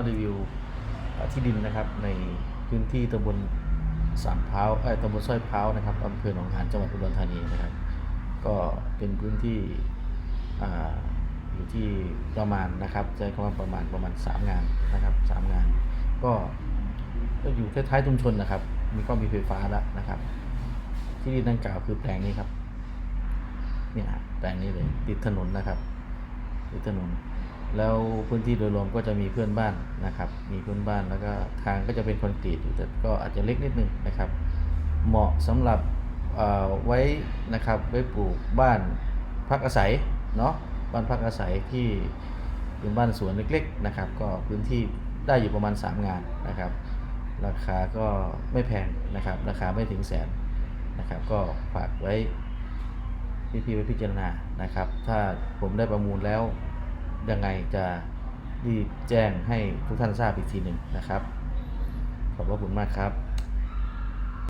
มารีวิวที่ดินนะครับในพื้นที่ตำบลสามพร้าวเอ้ตำบลสร้อยพร้าวนะครับอำเภอหนองหานจังหวัดอุดรธานีนะครับ ก็เป็นพื้นที่ออยู่ที่ประมาณนะครับใช้คำว่าประมาณประมาณ 3 งานนะครับสามงาน ก็ก็อยู่ท้ายๆชุมชนนะครับ มีก็มีไฟฟ้าแล้วนะครับ ที่ดินดังกล่าวคือแปลงนี้ครับเนี่ยฮะแปลงนี้เลยติดถนนนะครับติดถนน แล้วพื้นที่โดยรวมก็จะมีเพื่อนบ้านนะครับ มีเพื่อนบ้านแล้วก็ทางก็จะเป็นคอนกรีตอยู่แต่ก็อาจจะเล็กนิดนึงนะครับ เหมาะสำหรับไว้นะครับไว้ปลูกบ้านพักอาศัยเนาะบ้านพักอาศัยที่เป็นบ้านสวนเล็กๆนะครับ ก็พื้นที่ได้อยู่ประมาณ 3 งานนะครับ ราคาก็ไม่แพงนะครับ ราคาไม่ถึงแสนนะครับ ก็ฝากไว้พี่ๆไว้พิจารณานะครับ ถ้าผมได้ประมูลแล้ว ยังไงจะรีบแจ้งให้ทุกท่านทราบอีกทีหนึ่งนะครับ ขอบพระคุณมากครับ